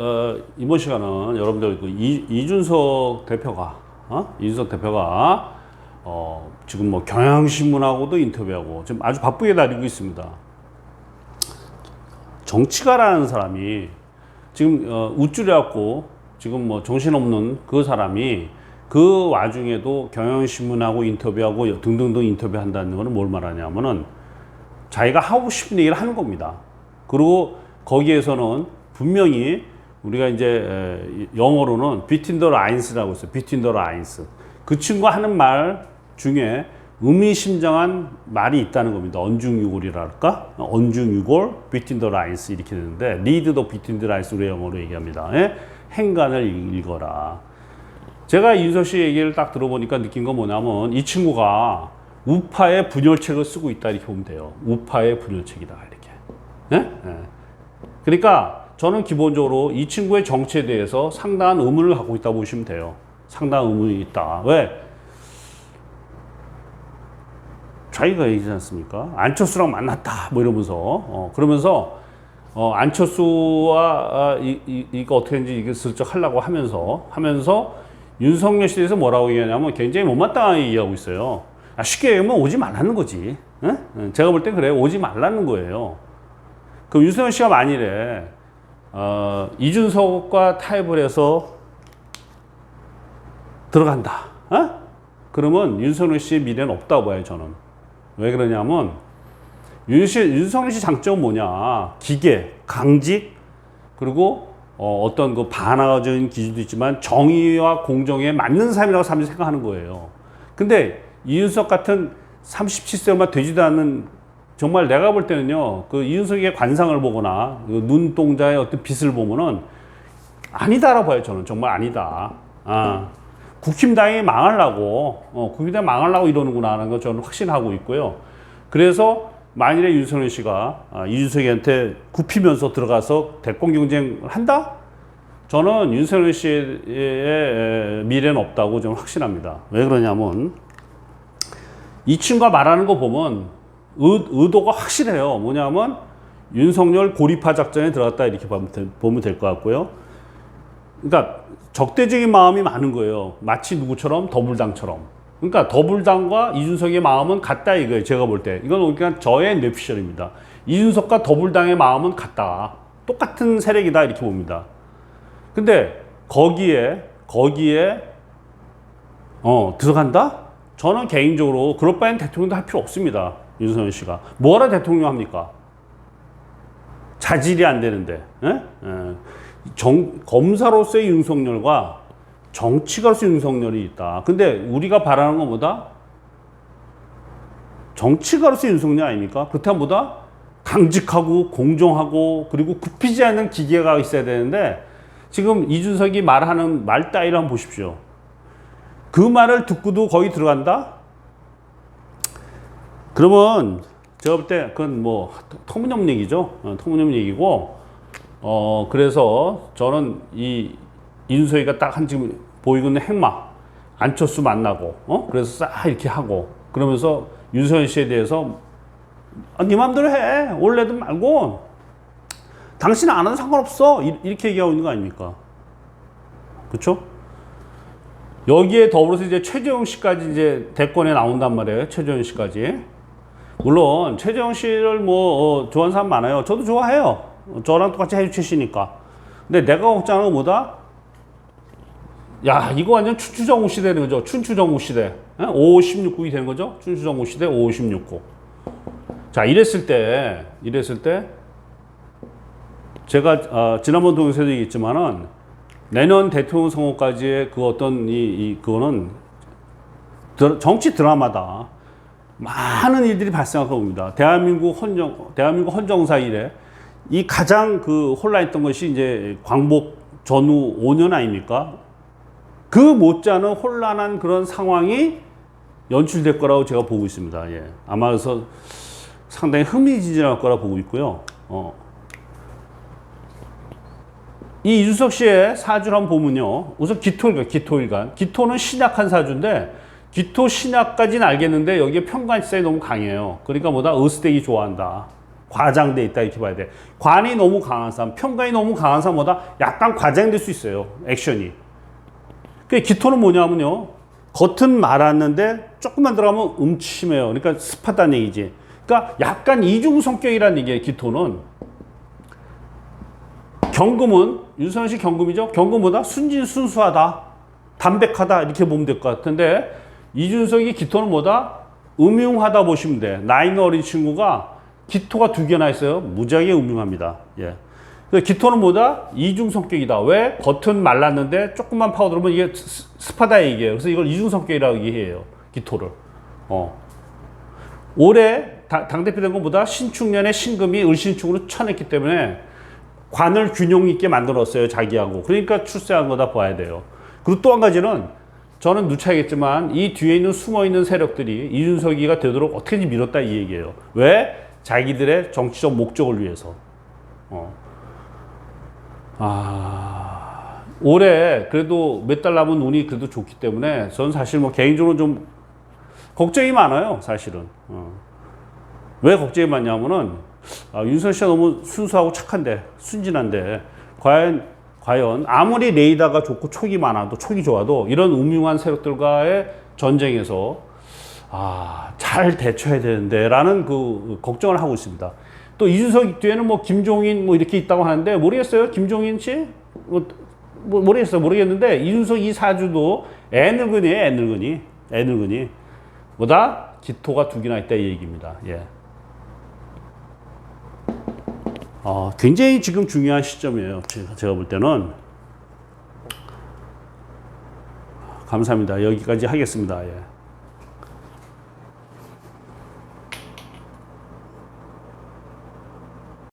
어, 이번 시간은 여러분들 그 이, 이준석 대표가 어? 이준석 대표가 어, 지금 뭐 경향신문하고도 인터뷰하고 지금 아주 바쁘게 다니고 있습니다. 정치가라는 사람이 지금 어, 우쭐해갖고 지금 뭐 정신없는 그 사람이 그 와중에도 경향신문하고 인터뷰하고 등등등 인터뷰한다는 거는 뭘 말하냐면은 자기가 하고 싶은 얘기를 하는 겁니다. 그리고 거기에서는 분명히 우리가 이제 에, 영어로는 between the lines라고 있어요. between the lines. 그 친구가 하는 말 중에 의미심장한 말이 있다는 겁니다. 언중유골이랄까? 언중유골, between the lines 이렇게 되는데 read the between the lines 우리 영어로 얘기합니다. 예? 행간을 읽어라. 제가 윤석 씨 얘기를 딱 들어보니까 느낀 건 뭐냐면 이 친구가 우파의 분열책을 쓰고 있다 이렇게 보면 돼요. 우파의 분열책이다 이렇게. 예? 예. 그러니까 저는 기본적으로 이 친구의 정치에 대해서 상당한 의문을 갖고 있다고 보시면 돼요. 상당한 의문이 있다. 왜? 자기가 얘기하지 않습니까? 안철수랑 만났다. 뭐 이러면서. 어, 그러면서, 어, 안철수와, 아, 이, 이, 이거 어떻게 했는지 이게 슬쩍 하려고 하면서, 하면서 윤석열 씨에 대해서 뭐라고 얘기하냐면 굉장히 못마땅하게 얘기하고 있어요. 아, 쉽게 얘기하면 오지 말라는 거지. 예? 예, 제가 볼 땐 그래요. 오지 말라는 거예요. 그럼 윤석열 씨가 만일에, 어, 이준석과 타협을 해서 들어간다. 어? 그러면 윤석열 씨의 미래는 없다고 봐요, 저는. 왜 그러냐면, 윤 씨, 윤석열 씨 장점은 뭐냐. 기계, 강직, 그리고 어, 어떤 그 반화적인 기준도 있지만 정의와 공정에 맞는 삶이라고 사람들이 생각하는 거예요. 근데 이준석 같은 37세 얼마 되지도 않는 정말 내가 볼 때는요, 그 이준석의 관상을 보거나 그 눈동자의 어떤 빛을 보면은 아니다라고 봐요, 저는. 정말 아니다. 아. 국힘당이 망하려고, 어, 국힘당이 망하려고 이러는구나 하는 거 저는 확신하고 있고요. 그래서 만일에 윤석열 씨가 아, 이준석이한테 굽히면서 들어가서 대권 경쟁을 한다? 저는 윤석열 씨의 에, 미래는 없다고 저는 확신합니다. 왜 그러냐면 이 친구가 말하는 거 보면 의, 의도가 확실해요. 뭐냐면 윤석열 고리파 작전에 들어갔다 이렇게 보면 될 것 같고요. 그러니까 적대적인 마음이 많은 거예요. 마치 누구처럼 더불당처럼. 그러니까 더불당과 이준석의 마음은 같다 이거예요. 제가 볼 때. 이건 그냥 저의 뇌피셜입니다. 이준석과 더불당의 마음은 같다. 똑같은 세력이다 이렇게 봅니다. 근데 거기에 거기에 어 들어간다? 저는 개인적으로 그럴 바엔 대통령도 할 필요 없습니다. 윤석열 씨가 뭐하러 대통령 합니까? 자질이 안 되는데 예? 예. 정, 검사로서의 윤석열과 정치가로서의 윤석열이 있다. 근데 우리가 바라는 것보다 정치가로서의 윤석열 아닙니까? 그렇다면 보다 강직하고 공정하고 그리고 굽히지 않는 기계가 있어야 되는데 지금 이준석이 말하는 말 따위를 한번 보십시오. 그 말을 듣고도 거기 들어간다? 그러면 제가 볼 때 그건 뭐 터무니없는 얘기죠. 어, 터무니없는 얘기고 어 그래서 저는 이 이준석이가 딱 한 지금 보이고 있는 행마 안철수 만나고 어 그래서 싹 이렇게 하고 그러면서 윤석열 씨에 대해서 아, 네 마음대로 해 원래든 말고 당신 안 하도 상관없어 이- 이렇게 얘기하고 있는 거 아닙니까? 그렇죠? 여기에 더불어서 이제 최재형 씨까지 이제 대권에 나온단 말이에요. 최재형 씨까지. 물론 최재형 씨를 뭐 어, 좋아하는 사람 많아요. 저도 좋아해요. 저랑 똑같이 해주시니까. 근데 내가 걱정하는 것보다 야 이거 완전 춘추정우 시대는 거죠. 춘추정우 시대. 5, 16국이 되는 거죠. 춘추정우 시대 5, 16국. 자 이랬을 때 이랬을 때 제가 어, 지난번 동영상에도 얘기했지만은 내년 대통령 선거까지의 그 어떤 이, 이 그거는 드- 정치 드라마다 많은 일들이 발생할 겁니다. 대한민국 헌정 대한민국 헌정사 이래 이 가장 그 혼란했던 것이 이제 광복 전후 5년 아닙니까? 그 못지않은 혼란한 그런 상황이 연출될 거라고 제가 보고 있습니다. 예. 아마 그래서 상당히 흥미진진할 거라 보고 있고요. 어. 이 이준석 씨의 사주를 한번 보면요. 우선 기토일간, 기토일간. 기토는 신약한 사주인데, 기토 신약까지는 알겠는데, 여기에 편관시사이 너무 강해요. 그러니까 뭐다? 의스대기 좋아한다. 과장돼 있다 이렇게 봐야 돼. 관이 너무 강한 사람, 평가이 너무 강한 사람보다 약간 과장될 수 있어요. 액션이. 그 기토는 뭐냐면요. 겉은 말았는데 조금만 들어가면 음침해요. 그러니까 습하다는 얘기지. 그러니까 약간 이중 성격이라는 얘기예요. 기토는. 경금은 윤선현 씨 경금이죠. 경금보다 순진순수하다, 담백하다 이렇게 보면 될 것 같은데 이준석이 기토는 뭐다? 음흉하다 보시면 돼. 나이 있는 어린 친구가 기토가 두 개나 있어요. 무지하게 음흉합니다. 예. 그래서 기토는 뭐다? 이중 성격이다. 왜? 겉은 말랐는데 조금만 파고들면 이게 스- 습하다 얘기예요. 그래서 이걸 이중 성격이라고 얘기해요. 기토를. 어. 올해 당- 당대표 된 것보다 신축년에 신금이 을신축으로 쳐냈기 때문에 관을 균형 있게 만들었어요. 자기하고. 그러니까 출세한 거다 봐야 돼요. 그리고 또 한 가지는 저는 누차겠지만 이 뒤에 있는 숨어 있는 세력들이 이준석이가 되도록 어떻게든지 밀었다 이 얘기예요. 왜? 자기들의 정치적 목적을 위해서. 어. 아, 올해 그래도 몇 달 남은 운이 그래도 좋기 때문에 저는 사실 뭐 개인적으로 좀 걱정이 많아요, 사실은. 어. 왜 걱정이 많냐면은 아, 윤석 씨가 너무 순수하고 착한데 순진한데 과연 과연 아무리 레이더가 좋고 촉이 많아도 촉이 좋아도 이런 음흉한 세력들과의 전쟁에서 아, 잘 대처해야 되는데 라는 그 걱정을 하고 있습니다. 또 이준석 뒤에는 뭐 김종인 뭐 이렇게 있다고 하는데 모르겠어요. 김종인 씨? 뭐, 뭐 모르겠어요. 모르겠는데 이준석 이 사주도 애늙은이에요. 애늙은이. 애늙은이. 뭐다? 기토가 두 개나 있다 이 얘기입니다. 예. 어, 굉장히 지금 중요한 시점이에요. 제가, 제가 볼 때는. 감사합니다. 여기까지 하겠습니다. 예.